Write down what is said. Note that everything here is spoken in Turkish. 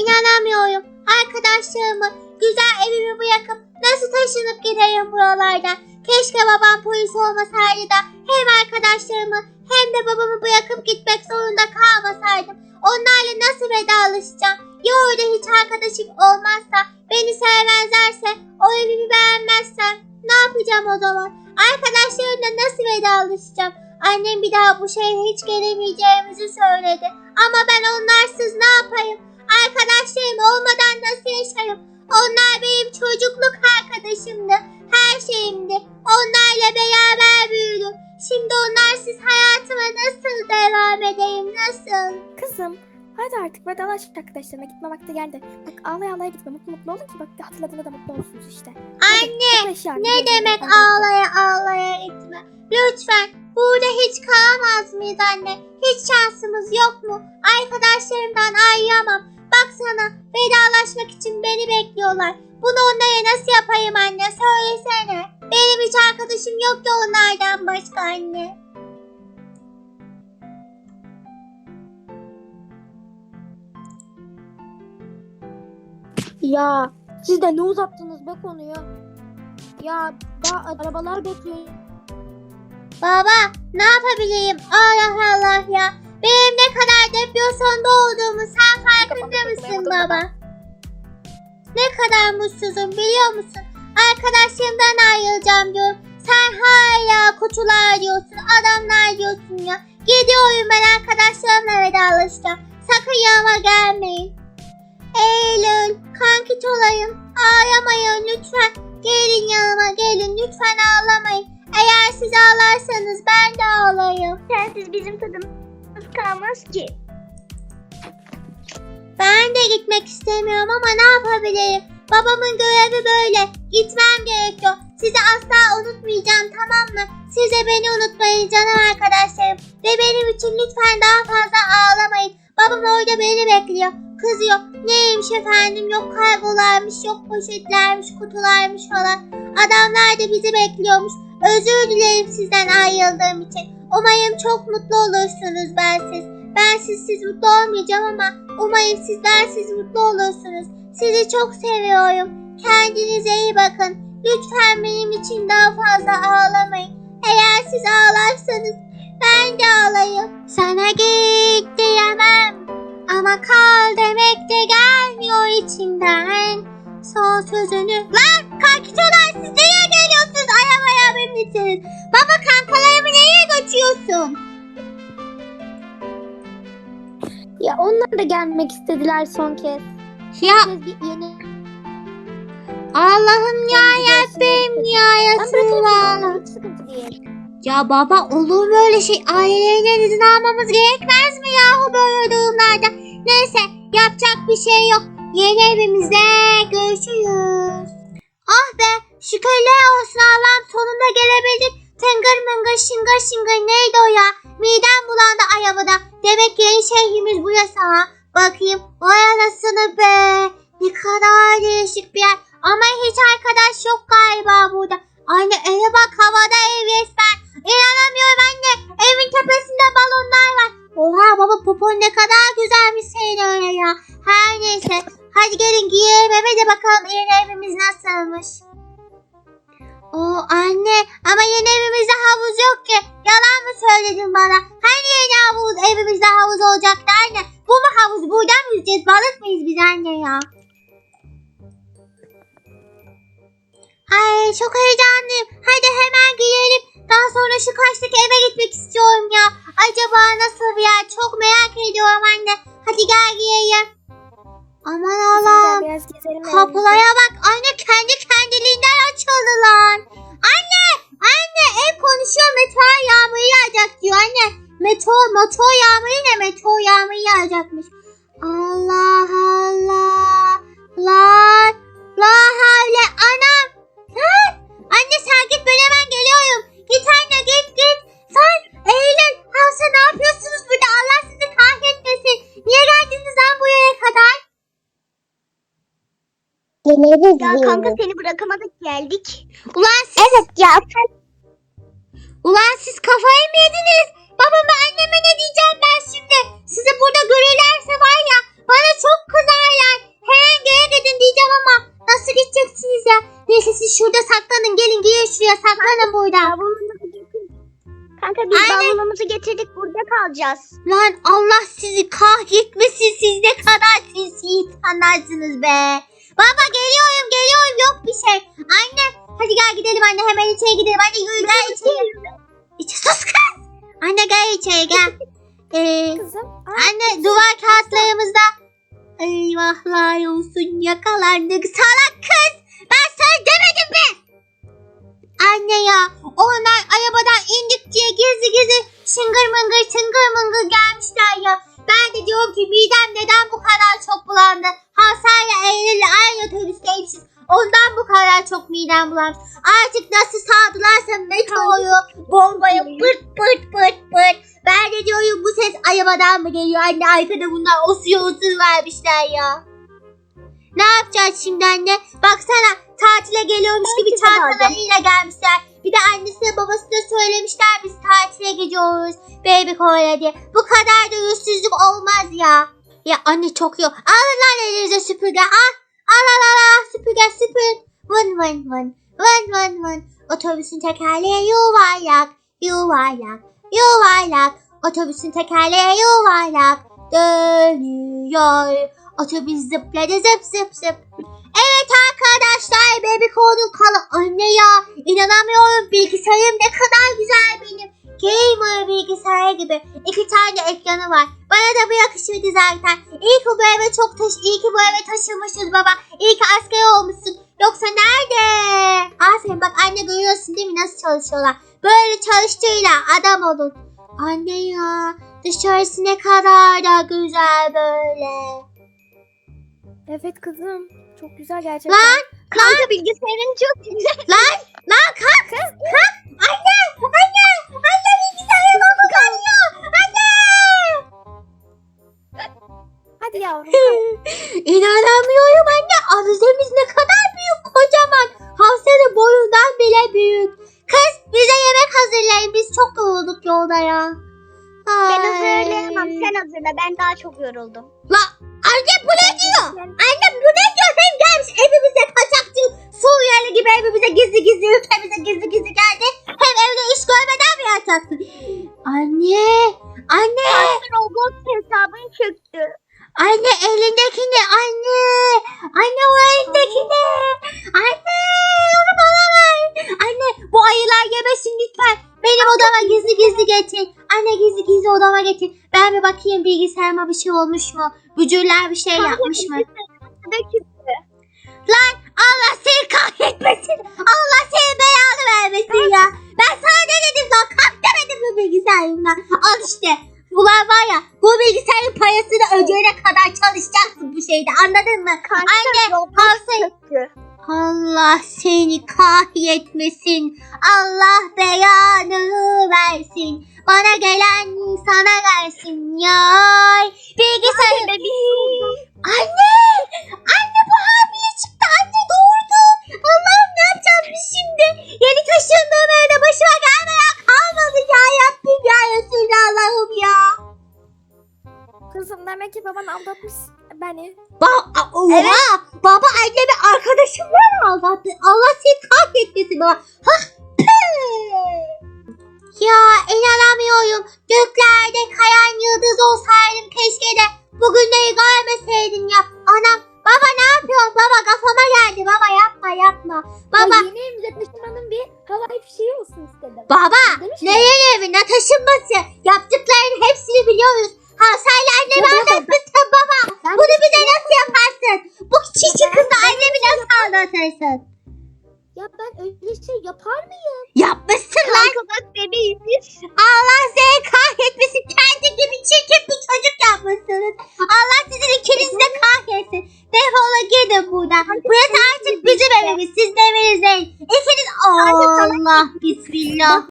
İnanamıyorum. Arkadaşlarımı, güzel evimi bırakıp nasıl taşınıp gideyim buralardan. Keşke babam polis olmasaydı da hem arkadaşlarımı hem de babamı bırakıp gitmek zorunda kalmasaydım. Onlarla nasıl vedalaşacağım? Ya orada hiç arkadaşım olmazsa, beni sevmezlerse, o evimi beğenmezsem ne yapacağım o zaman? Arkadaşlarımla nasıl vedalaşacağım? Annem bir daha bu şehre hiç gelemeyeceğimizi söyledi. Ama ben? Arkadaşlarım olmadan nasıl yaşarım? Onlar benim çocukluk arkadaşımdı. Her şeyimdi. Onlarla beraber büyüdüm. Şimdi onlarsız hayatıma nasıl devam edeyim? Nasıl? Kızım hadi artık vedalaş arkadaşlarına gitme vakti geldi. Bak ağlaya ağlaya gitme mutlu mutlu olun ki bak hatırladığında da mutlu olursunuz işte. Anne Hadi, ne demek Hadi. ağlaya ağlaya gitme? Lütfen burada hiç kalamaz mıyız anne? Hiç şansımız yok mu? Arkadaşlarımdan ayrılamam. Baksana vedalaşmak için beni bekliyorlar. Bunu onlara nasıl yapayım anne? Söylesene. Benim hiç arkadaşım yok ki onlardan başka anne. Ya siz de ne uzattınız be konuyu? Ya daha arabalar bekliyor. Baba ne yapabilirim? Allah Allah ya. Benim ne kadar depresyonda olduğumu sen farkında mısın baba? Ne kadar mutsuzum biliyor musun? Arkadaşlarımdan ayrılacağım diyorum. Sen hala kutular diyorsun, adamlar diyorsun ya. Gidiyorum ben arkadaşlarımla vedalaşacağım. Sakın yanıma gelmeyin. Eylül, kankit olayım. Ağlamayın lütfen. Gelin yanıma gelin lütfen ağlamayın. Eğer siz ağlarsanız ben de ağlayayım. Sensiz bizim tadımız kalmaz ki. Ben de gitmek istemiyorum ama ne yapabilirim? Babamın görevi böyle. Gitmem gerekiyor. Sizi asla unutmayacağım tamam mı? Siz de beni unutmayın canım arkadaşlarım. Ve benim için lütfen daha fazla ağlamayın. Babam orada beni bekliyor. Kızıyor. Neymiş efendim yok kargolarmış yok poşetlermiş kutularmış falan. Adamlar da bizi bekliyormuş. Özür dilerim sizden ayrıldığım için. Umarım çok mutlu olursunuz bensiz. Ben sizsiz mutlu olmayacağım ama umarım sizler siz mutlu olursunuz. Sizi çok seviyorum. Kendinize iyi bakın. Lütfen benim için daha fazla ağlamayın. Eğer siz ağlarsanız ben de ağlayayım. Sana git diyemem. Ama kal demek de gelmiyor içimden. Son sözünü... Lan siz nereye geliyorsunuz? Binmişsiniz. Baba kankalarımı nereye götürüyorsun? Ya onlar da gelmek istediler son kez. Ya Son kez bir yeni... Allah'ım ya Rabbim ya Ben bırakırım Resulallah. onları, hiç sıkıntı değil. Ya baba olur mu öyle şey? Ailelerinden izin almamız gerekmez mi yahu böyle durumlarda? Neyse yapacak bir şey yok. Yeni evimizde görüşürüz. Ah be şükürler olsun Allah'ım sonunda gelebildik. Tıngır mıngır şıngır şıngır neydi o ya? Midem bulandı arabada. Demek yeni şehrimiz burası ha. Bakayım anasını be. Ne kadar değişik bir yer. Ama yeni evimizde havuz yok ki. Yalan mı söyledin bana? Hani yeni havuz evimizde havuz olacaktı anne? Bu mu havuz? Buradan mı yüzeceğiz? Balık mıyız biz anne ya? Ay çok heyecanlıyım. Hadi hemen giyelim. Daha sonra şu karşıdaki eve gitmek istiyorum ya. Acaba nasıl bir yer? Çok merak ediyorum anne. Hadi gel giyelim. Aman Allah'ım. Kapılara bak. Anne kendi kendiliğinden açıldılar. Anne! Anne ev konuşuyor. Meteor yağmuru yağacak diyor anne. Meteor, motor yağmuru ne? Meteor yağmuru yağacakmış. Allah Allah. Lan. La havle. Anam. Lan. Anne sen git ben hemen geliyorum. Git anne git git. Sen Eylül. Havsa ne yapıyorsunuz Ya kanka seni bırakamadık geldik. Ulan siz... Evet ya. Ulan siz kafayı mı yediniz? Babama anneme ne diyeceğim ben şimdi? Sizi burada görürlerse var ya Bana çok kızarlar. Hemen geri gidin diyeceğim ama nasıl gideceksiniz ya? Neyse siz şurada saklanın. Gelin gelin şuraya saklanın burada. Kanka biz Aynen. bavulumuzu getirdik burada kalacağız. Lan Allah sizi kahretmesin. Siz ne kadar sinsi insanlarsınız be. Baba geliyorum geliyorum yok bir şey. Anne hadi gel gidelim anne hemen içeri gidelim. Anne yürü gel içeri. İçe sus kız. Anne gel içeri gel. Ee, Kızım. Aa, anne duvar kağıtlarımızda. Eyvahlar olsun yakalandık. Salak kız. Ben sana demedim mi? Anne ya onlar arabadan indik diye gizli gizli şıngır mıngır tıngır mıngır gelmişler ya. Diyorum ki midem neden bu kadar çok bulandı? Hasan'la Eylül'le aynı otobüsteymişiz. Ondan bu kadar çok midem bulanmış. Artık nasıl sağdılarsa metroyu, bombayı pırt pırt pırt pırt. Ben de diyorum bu ses arabadan mı geliyor? Anne arkada bunlar osuyor osur vermişler ya. Ne yapacağız şimdi anne? Baksana tatile geliyormuş gibi çantalarıyla gelmişler. Bir de annesine babasına söylemişler biz tatile gidiyoruz. Baby Kore'ye diye. Bu kadar da yüzsüzlük olmaz ya. Ya anne çok yok. Alın lan elinize süpürge. Al. Al al al al. Süpürge süpür. Vın vın vın. Vın vın vın. Otobüsün tekerleği yuvarlak. Yuvarlak. Yuvarlak. Otobüsün tekerleği yuvarlak. Dönüyor. Otobüs zıpladı zıp zıp zıp. Evet arkadaşlar Baby Core'un kalı. Anne ya inanamıyorum bilgisayarım ne kadar güzel benim. Gamer bilgisayar gibi. İki tane ekranı var. Bana da bu yakışırdı zaten. İyi ki bu eve çok taş, iyi ki bu eve taşınmışız baba. İyi ki asker olmuşsun. Yoksa nerede? Aferin bak anne görüyorsun değil mi nasıl çalışıyorlar. Böyle çalıştığıyla adam olun. Anne ya dışarısı ne kadar da güzel böyle. Evet kızım. Çok güzel gerçekten. Lan Kanka bilgisayarın çok güzel. lan lan kalk kalk. Anne anne anne bilgisayarıma bakıyor. Anne. Hadi yavrum. İnanamıyorum anne. Avizemiz ne kadar büyük kocaman. Hafsanın boyundan bile büyük. Kız bize yemek hazırlayın. Biz çok yorulduk yolda ya. Ben Ay. hazırlayamam. Sen hazırla. Ben daha çok yoruldum. La anne bu ne getir. Anne gizli gizli odama getir. Ben bir bakayım bilgisayarıma bir şey olmuş mu? Bücürler bir şey yapmış mı? Lan Allah seni kahretmesin. Allah seni belanı vermesin ya. Ben sana ne dedim lan? Kalk demedim mi bilgisayarımdan? Al işte. Ulan var ya bu bilgisayarın parasını ödeyene kadar çalışacaksın bu şeyde anladın mı? Anne Hafsa Allah seni kahretmesin. Allah belanı versin. Bana gelen sana versin ya. Bilgisayar... Anne! Anne bu hamiye çıktı. Anne doğurdu. Allah'ım ne yapacağız biz şimdi? Yeni taşındığım evde başıma gelmeyen kalmadı ya. Yabbim ya Resulallah'ım ya. Kızım demek ki baban aldatmış beni. Ba Oha! Baba annemi arkadaşımla aldattı? Allah seni kahretmesin baba. Ya inanamıyorum. Göklerde kayan yıldız olsaydım keşke de bugünleri görmeseydim ya. Anam baba ne yapıyorsun? Baba kafama geldi. Baba yapma yapma. Baba Ya yeni evimize taşınmanın bir havai fişeği olsun istedim. baba mi? nereye evine taşınması? Yaptıkların hepsini biliyoruz. Havsayla annemi Ya baba, aldatmışsın baba. Ben Bunu bize nasıl yaparsın? Bu çiçi kızı annemi nasıl aldatırsın? Ya ben öyle şey yapar mıyım? Yapmışsın lan. bak bebeğimiz. Allah seni kahretmesin. Kendi gibi çirkin bir çocuk yapmışsınız. Allah sizin ikinizi de kahretsin. Defolun gidin buradan. Burası artık bizim evimiz. Sizin eviniz değil. İkiniz Allah. Bismillah.